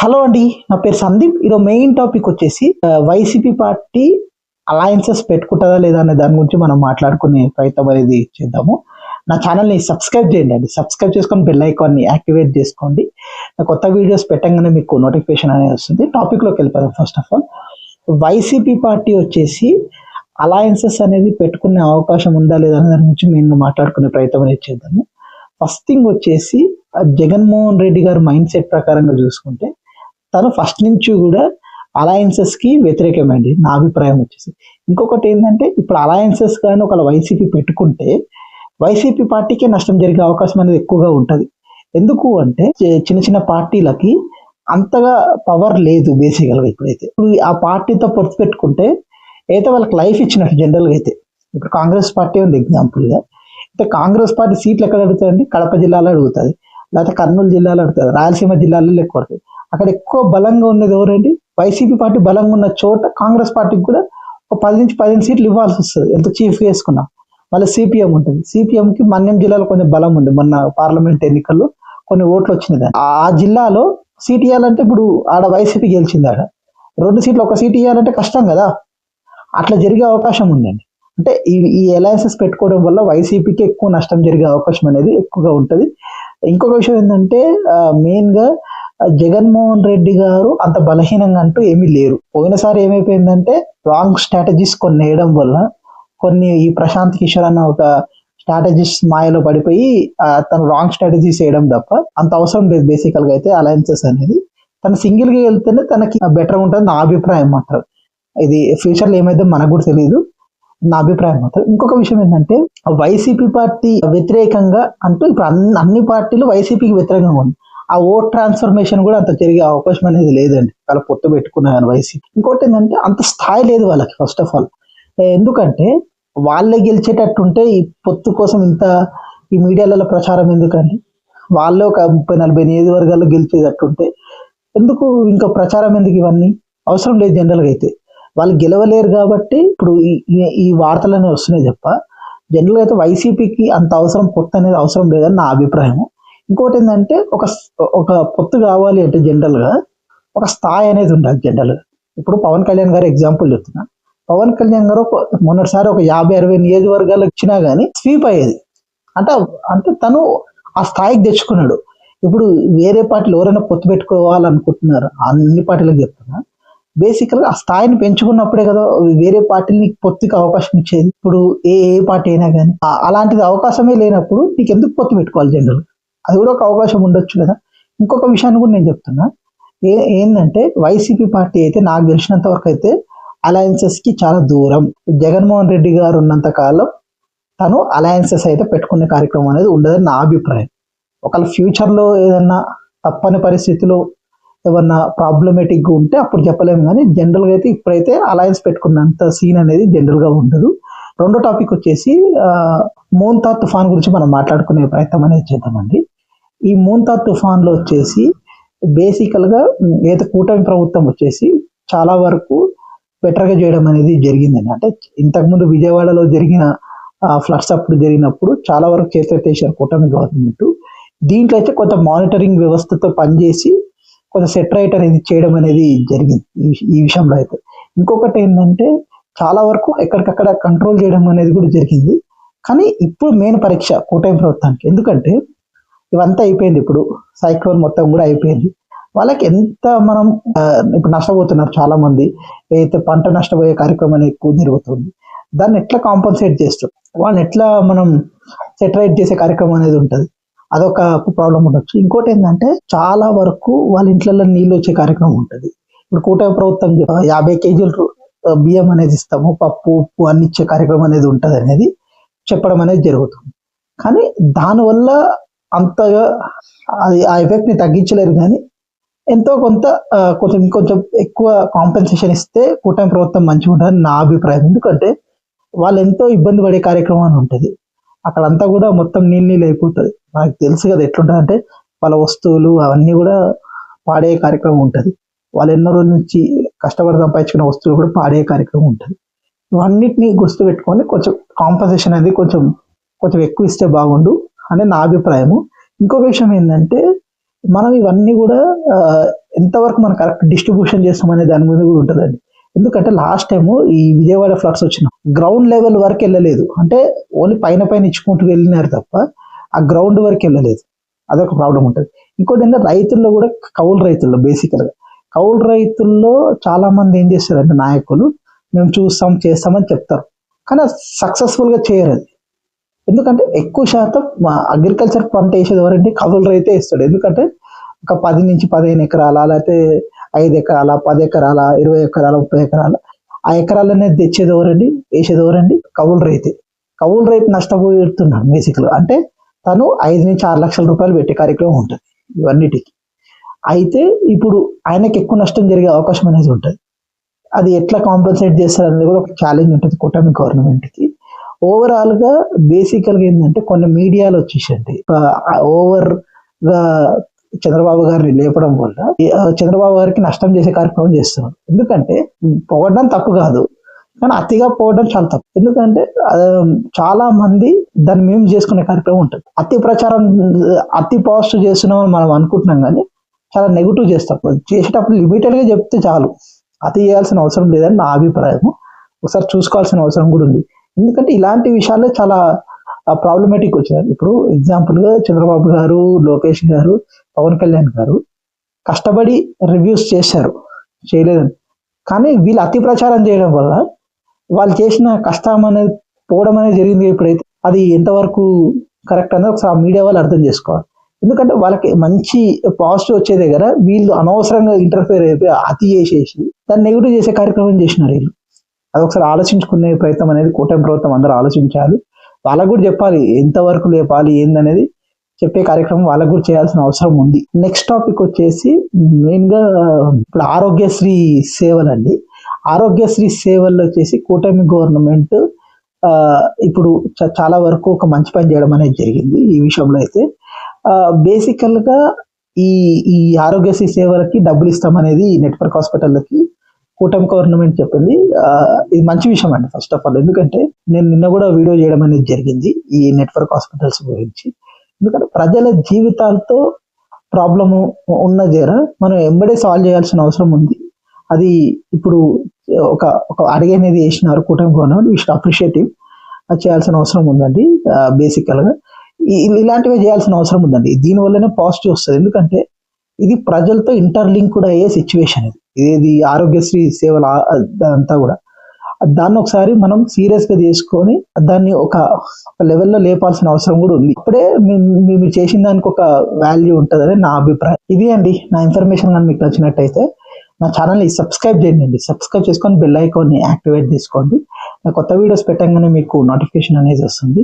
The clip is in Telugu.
హలో అండి నా పేరు సందీప్. ఈరోజు మెయిన్ టాపిక్ వచ్చేసి వైసీపీ పార్టీ అలయన్సెస్ పెట్టుకుంటుందా లేదా అనే దాని గురించి మనం మాట్లాడుకునే ప్రయత్నం అనేది చేద్దాము. నా ఛానల్ని సబ్స్క్రైబ్ చేయండి అండి. సబ్స్క్రైబ్ చేసుకొని బెల్ ఐకాన్ని యాక్టివేట్ చేసుకోండి. నా కొత్త వీడియోస్ పెట్టంగానే మీకు నోటిఫికేషన్ అనేది వస్తుంది. టాపిక్లోకి వెళ్ళిపోదాం first of all YCP party వచ్చేసి అలయన్సెస్ అనేది పెట్టుకునే అవకాశం ఉందా లేదా అనే దాని గురించి మేము మాట్లాడుకునే ప్రయత్నం అనేది చేద్దాము. ఫస్ట్ థింగ్ వచ్చేసి జగన్మోహన్ రెడ్డి గారు మైండ్ సెట్ ప్రకారంగా చూసుకుంటే తను ఫస్ట్ నుంచి కూడా అలయన్సెస్కి వ్యతిరేకమండి నా అభిప్రాయం వచ్చేసి. ఇంకొకటి ఏంటంటే ఇప్పుడు అలయన్సెస్ కానీ ఒకవేళ వైసీపీ పెట్టుకుంటే వైసీపీ పార్టీకే నష్టం జరిగే అవకాశం అనేది ఎక్కువగా ఉంటుంది. ఎందుకు అంటే చిన్న చిన్న పార్టీలకి అంతగా పవర్ లేదు బేసికల్గా ఇప్పుడైతే. ఇప్పుడు ఆ పార్టీతో పొత్తు పెట్టుకుంటే అయితే వాళ్ళకి లైఫ్ ఇచ్చినట్టు జనరల్గా అయితే. ఇప్పుడు కాంగ్రెస్ పార్టీ ఉంది ఎగ్జాంపుల్గా అయితే కాంగ్రెస్ పార్టీ సీట్లు ఎక్కడ అడుగుతుందండి కడప జిల్లాలో అడుగుతుంది. లేకపోతే కర్నూలు జిల్లాలో అడుగుతుంది రాయలసీమ జిల్లాలో ఎక్కువ పడుతుంది అక్కడ ఎక్కువ బలంగా ఉన్నది ఎవరండి? వైసీపీ పార్టీ బలంగా ఉన్న చోట కాంగ్రెస్ పార్టీకి కూడా ఒక పది నుంచి పదిహేను సీట్లు ఇవ్వాల్సి వస్తుంది. ఎంత చీఫ్ వేసుకున్నా మళ్ళీ సిపిఎం ఉంటుంది. సిపిఎంకి మన్యం జిల్లాలో కొంచెం బలం ఉంది. మొన్న పార్లమెంట్ ఎన్నికల్లో కొన్ని ఓట్లు వచ్చినాయి ఆ జిల్లాలో సీట్ ఇవ్వాలంటే ఇప్పుడు ఆడ వైసీపీ గెలిచింది ఆడ. రెండు సీట్లు ఒక సీట్ ఇవ్వాలంటే కష్టం కదా. అట్లా జరిగే అవకాశం ఉందండి. అంటే ఈ ఈ అలయన్సెస్ పెట్టుకోవడం వల్ల వైసీపీకి ఎక్కువ నష్టం జరిగే అవకాశం అనేది ఎక్కువగా ఉంటుంది. ఇంకొక విషయం ఏంటంటే మెయిన్గా జగన్మోహన్ రెడ్డి గారు అంత బలహీనంగా అంటూ ఏమీ లేరు. పోయినసారి ఏమైపోయిందంటే రాంగ్ స్ట్రాటజీస్ కొన్ని వేయడం వల్ల కొన్ని ఈ ప్రశాంత్ కిషోర్ అన్న ఒక స్ట్రాటజీస్ మాయలో పడిపోయి తను రాంగ్ స్ట్రాటజీస్ వేయడం తప్ప అంత అవసరం లేదు బేసికల్గా అయితే అలయన్సెస్ అనేది. తను సింగిల్గా వెళ్తేనే తనకి బెటర్ ఉంటుంది నా అభిప్రాయం మాత్రం. ఇది ఫ్యూచర్లో ఏమైతే మనకు కూడా తెలియదు నా అభిప్రాయం మాత్రం. ఇంకొక విషయం ఏంటంటే వైసీపీ పార్టీ వ్యతిరేకంగా అంటూ ఇప్పుడు అన్ని అన్ని పార్టీలు వైసీపీకి వ్యతిరేకంగా ఉంది ఆ ఓట్ ట్రాన్స్ఫర్మేషన్ కూడా అంత జరిగే అవకాశం అనేది లేదండి. వాళ్ళ పొత్తు పెట్టుకున్నాయని కానీ వైసీపీ. ఇంకోటి ఏంటంటే అంత స్థాయి లేదు వాళ్ళకి ఫస్ట్ ఆఫ్ ఆల్ ఎందుకంటే వాళ్ళే గెలిచేటట్టుంటే ఈ పొత్తు కోసం ఇంత ఈ మీడియాలలో ప్రచారం ఎందుకండి? వాళ్ళే ఒక ముప్పై నలభై నియోజకవర్గాల్లో గెలిచేటట్టుంటే ఎందుకు ఇంకా ప్రచారం ఎందుకు ఇవన్నీ? అవసరం లేదు జనరల్గా అయితే. వాళ్ళు గెలవలేరు కాబట్టి ఇప్పుడు ఈ- ఈ- ఈ వార్తలనే వస్తున్నాయి తప్ప జనరల్గా అయితే వైసీపీకి అంత అవసరం పొత్తు అనేది అవసరం లేదని నా అభిప్రాయం ఇంకోటి ఏంటంటే ఒక ఒక పొత్తు కావాలి అంటే జనరల్గా ఒక స్థాయి అనేది ఉండాలి జనరల్గా ఇప్పుడు పవన్ కళ్యాణ్ గారు ఎగ్జాంపుల్ చెప్తున్నా. పవన్ కళ్యాణ్ గారు ఒక- మొన్నటిసారి ఒక యాభై అరవై నియోజకవర్గాలు ఇచ్చినా కానీ స్వీప్ అయ్యేది. అంటే అంటే తను ఆ స్థాయికి తెచ్చుకున్నాడు. ఇప్పుడు వేరే పార్టీలు ఎవరైనా పొత్తు పెట్టుకోవాలనుకుంటున్నారు? అన్ని పార్టీలకు చెప్తున్నా. బేసికల్గా ఆ స్థాయిని పెంచుకున్నప్పుడే కదా వేరే పార్టీలు నీకు పొత్తుకి అవకాశం ఇచ్చేది. ఇప్పుడు ఏ ఏ పార్టీ అయినా కానీ అలాంటిది అవకాశమే లేనప్పుడు నీకు ఎందుకు పొత్తు పెట్టుకోవాలి జనరల్ అది కూడా ఒక అవకాశం ఉండొచ్చు కదా. ఇంకొక విషయాన్ని కూడా నేను చెప్తున్నా. ఏ ఏంటంటే వైసీపీ పార్టీ అయితే నాకు తెలిసినంత వరకు అయితే అలయన్సెస్కి చాలా దూరం. జగన్మోహన్ రెడ్డి గారు ఉన్నంత కాలం తను అలయన్సెస్ అయితే పెట్టుకునే కార్యక్రమం అనేది ఉండదని నా అభిప్రాయం. ఒకవేళ ఫ్యూచర్లో ఏదన్నా తప్పని పరిస్థితిలో ఏమన్నా ప్రాబ్లమేటిక్గా ఉంటే అప్పుడు చెప్పలేము కానీ జనరల్గా అయితే ఇప్పుడైతే అలయన్స్ పెట్టుకున్నంత సీన్ అనేది జనరల్గా ఉండదు. రెండో టాపిక్ వచ్చేసి మోన్తా తుఫాన్ గురించి మనం మాట్లాడుకునే ప్రయత్నం అనేది చేద్దామండి. ఈ మూంతా తుఫాన్లో వచ్చేసి బేసికల్గా ఏదైతే కూటమి ప్రభుత్వం వచ్చేసి చాలా వరకు బెటర్గా చేయడం అనేది జరిగిందండి. అంటే ఇంతకుముందు విజయవాడలో జరిగిన ఫ్లడ్స్ అప్పుడు జరిగినప్పుడు చాలా వరకు చేసేటేశారు కూటమి గవర్నమెంట్. దీంట్లో అయితే కొంత మానిటరింగ్ వ్యవస్థతో పనిచేసి కొంత సెటరైట్ అనేది చేయడం అనేది జరిగింది ఈ ఈ విషయంలో అయితే. ఇంకొకటి ఏంటంటే చాలా వరకు ఎక్కడికక్కడ కంట్రోల్ చేయడం అనేది కూడా జరిగింది. కానీ ఇప్పుడు మెయిన్ పరీక్ష కూటమి ప్రభుత్వానికి. ఎందుకంటే ఇవంతా అయిపోయింది ఇప్పుడు. సైక్లోన్ మొత్తం కూడా అయిపోయింది. వాళ్ళకి ఎంత మనం ఇప్పుడు నష్టపోతున్నారు చాలా మంది ఏదైతే పంట నష్టపోయే కార్యక్రమం ఎక్కువ జరుగుతుంది దాన్ని ఎట్లా కాంపన్సేట్ చేస్తాం వాళ్ళని ఎట్లా మనం సెటరైట్ చేసే కార్యక్రమం అనేది ఉంటుంది. అదొక ప్రాబ్లం ఉండొచ్చు. ఇంకోటి ఏంటంటే చాలా వరకు వాళ్ళ ఇంట్లో నీళ్ళు వచ్చే కార్యక్రమం ఉంటుంది. ఇప్పుడు కూటమి ప్రభుత్వం యాభై కేజీలు బియ్యం అనేది ఇస్తాము పప్పు ఉప్పు అన్ని ఇచ్చే కార్యక్రమం అనేది ఉంటుంది అనేది చెప్పడం అనేది జరుగుతుంది. కానీ దానివల్ల అంతగా అది ఆ ఎఫెక్ట్ని తగ్గించలేరు కానీ ఎంతో కొంత కొంచెం కొంచెం ఇంకొంచెం ఎక్కువ కాంపెన్సేషన్ ఇస్తే కూటమి ప్రభుత్వం మంచిగా ఉంటుందని నా అభిప్రాయం. ఎందుకంటే వాళ్ళు ఎంతో ఇబ్బంది పడే కార్యక్రమం అని ఉంటుంది. అక్కడ అంతా కూడా మొత్తం నీళ్ళు నీళ్ళు అయిపోతుంది. నాకు తెలుసు కదా ఎట్లుంటుంది అంటే వాళ్ళ వస్తువులు అవన్నీ కూడా పాడే కార్యక్రమం ఉంటుంది. వాళ్ళు ఎన్నో రోజుల నుంచి కష్టపడి సంపాదించుకున్న వస్తువులు కూడా పాడే కార్యక్రమం ఉంటుంది. ఇవన్నిటిని గుర్తు పెట్టుకొని కొంచెం కాంపన్సేషన్ అనేది కొంచెం కొంచెం ఎక్కువ ఇస్తే బాగుండు. అని నా అభిప్రాయము. ఇంకొక విషయం ఏంటంటే మనం ఇవన్నీ కూడా ఎంతవరకు మనం కరెక్ట్ డిస్ట్రిబ్యూషన్ చేస్తాం అనే దాని మీద కూడా ఉంటుందండి. ఎందుకంటే లాస్ట్ టైం ఈ విజయవాడ ఫ్లక్స్ వచ్చిన గ్రౌండ్ లెవెల్ వరకు వెళ్ళలేదు. అంటే ఓన్లీ పైన పైన ఇచ్చుకుంటూ వెళ్ళినారు తప్ప ఆ గ్రౌండ్ వరకు వెళ్ళలేదు. అదొక ప్రాబ్లం ఉంటుంది. ఇంకోటి ఏంటంటే రైతుల్లో కూడా కౌలు రైతుల్లో బేసికల్గా కౌలు రైతుల్లో చాలామంది ఏం చేస్తారంటే నాయకులు మేము చూస్తాం చేస్తామని చెప్తారు. కానీ సక్సెస్ఫుల్గా చేయరు అది ఎందుకంటే ఎక్కువ శాతం మా అగ్రికల్చర్ పంట వేసేది ఎవరంటే కవుల రైతే ఇస్తాడు ఎందుకంటే ఒక పది నుంచి పదిహేను ఎకరాల లేకపోతే ఐదు ఎకరాల పది ఎకరాల ఇరవై ఎకరాల ముప్పై ఎకరాల ఆ ఎకరాలు అనేది తెచ్చేది ఎవరండి? వేసేది ఎవరండి? కౌలు రైతే. కౌలు రైతు నష్టపోతున్నాడు బేసిక్లో అంటే తను ఐదు నుంచి ఆరు లక్షల రూపాయలు పెట్టే కార్యక్రమం ఉంటుంది ఇవన్నిటికి. అయితే ఇప్పుడు ఆయనకి ఎక్కువ నష్టం జరిగే అవకాశం అనేది ఉంటుంది. అది ఎట్లా కాంపన్సేట్ చేస్తారు అనేది కూడా ఒక ఛాలెంజ్ ఉంటుంది కూటమి గవర్నమెంట్కి ఓవరాల్గా ఓవరాల్గా బేసికల్గా ఏంటంటే కొన్ని మీడియాలు వచ్చేసండి ఓవర్గా చంద్రబాబు గారిని లేపడం వల్ల చంద్రబాబు గారికి నష్టం చేసే కార్యక్రమం చేస్తున్నారు. ఎందుకంటే పొగడం తప్పు కాదు. కానీ అతిగా పోవడం చాలా తప్పు. ఎందుకంటే చాలా మంది దాన్ని మేము చేసుకునే కార్యక్రమం ఉంటుంది. అతి ప్రచారం అతి పాజిటివ్ చేస్తున్నామని మనం అనుకుంటున్నాం కానీ చాలా నెగిటివ్ చేస్తాం. చేసేటప్పుడు లిమిటెడ్గా చెప్తే చాలు. అతి చేయాల్సిన అవసరం లేదని నా అభిప్రాయం ఒకసారి చూసుకోవాల్సిన అవసరం కూడా ఉంది. ఎందుకంటే ఇలాంటి విషయాలే చాలా ప్రాబ్లమేటిక్ వచ్చారు ఇప్పుడు ఎగ్జాంపుల్గా చంద్రబాబు గారు లోకేష్ గారు పవన్ కళ్యాణ్ గారు కష్టపడి రివ్యూస్ చేశారు. చేయలేదని. కానీ వీళ్ళు అతి ప్రచారం చేయడం వల్ల వాళ్ళు చేసిన కష్టం అనేది పోవడం అనేది జరిగింది ఎప్పుడైతే అది ఎంతవరకు కరెక్ట్ అనేది ఒకసారి ఆ మీడియా వాళ్ళు అర్థం చేసుకోవాలి. ఎందుకంటే వాళ్ళకి మంచి పాజిటివ్ వచ్చే దగ్గర వీళ్ళు అనవసరంగా ఇంటర్ఫేర్ అయిపోయి అతి చేసేసి దాన్ని నెగిటివ్ చేసే కార్యక్రమం చేసినారు వీళ్ళు. అది ఒకసారి ఆలోచించుకునే ప్రయత్నం అనేది కూటమి ప్రభుత్వం అందరూ ఆలోచించాలి. వాళ్ళకు కూడా చెప్పాలి ఎంతవరకు లేపాలి ఏందనేది చెప్పే కార్యక్రమం వాళ్ళకు కూడా చేయాల్సిన అవసరం ఉంది. నెక్స్ట్ టాపిక్ వచ్చేసి మెయిన్గా ఇప్పుడు ఆరోగ్యశ్రీ సేవలు అండి. ఆరోగ్యశ్రీ సేవల్లో వచ్చేసి కూటమి గవర్నమెంట్ ఇప్పుడు చ- చాలా వరకు ఒక మంచి పని చేయడం అనేది జరిగింది ఈ విషయంలో అయితే. బేసికల్గా ఈ ఈ ఆరోగ్యశ్రీ సేవలకి డబ్బులు ఇస్తామనేది ఈ నెట్వర్క్ హాస్పిటల్కి కూటమి గవర్నమెంట్ చెప్పింది. ఇది మంచి విషయం అండి ఫస్ట్ ఆఫ్ ఆల్ ఎందుకంటే నేను నిన్న కూడా వీడియో చేయడం అనేది జరిగింది ఈ నెట్వర్క్ హాస్పిటల్స్ గురించి. ఎందుకంటే ప్రజల జీవితాలతో ప్రాబ్లము ఉన్న జర మనం ఎంబడే సాల్వ్ చేయాల్సిన అవసరం ఉంది. అది ఇప్పుడు ఒక ఒక అడిగనేది వేసినారు కూటమి గవర్నమెంట్. విష్ అప్రిషియేటివ్ చేయాల్సిన అవసరం ఉందండి. బేసికల్గా ఇలాంటివి చేయాల్సిన అవసరం ఉందండి. దీనివల్లనే పాజిటివ్ వస్తుంది. ఎందుకంటే ఇది ప్రజలతో ఇంటర్లింక్ కూడా అయ్యే సిచ్యువేషన్ ఇది. ఇది ఆరోగ్యశ్రీ సేవల అంతా కూడా. దాన్ని ఒకసారి మనం సీరియస్గా తీసుకొని దాన్ని ఒక లెవెల్లో లేపాల్సిన అవసరం కూడా ఉంది. అప్పుడే మేము- చేసిన దానికి ఒక వాల్యూ ఉంటుందని నా అభిప్రాయం. ఇది అండి నా ఇన్ఫర్మేషన్ కానీ మీకు నచ్చినట్టయితే నా ఛానల్ని సబ్స్క్రైబ్ చేయండి. సబ్స్క్రైబ్ చేసుకొని బెల్ ఐకాన్ని యాక్టివేట్ చేసుకోండి. నా కొత్త వీడియోస్ పెట్టంగానే మీకు నోటిఫికేషన్ అనేది వస్తుంది.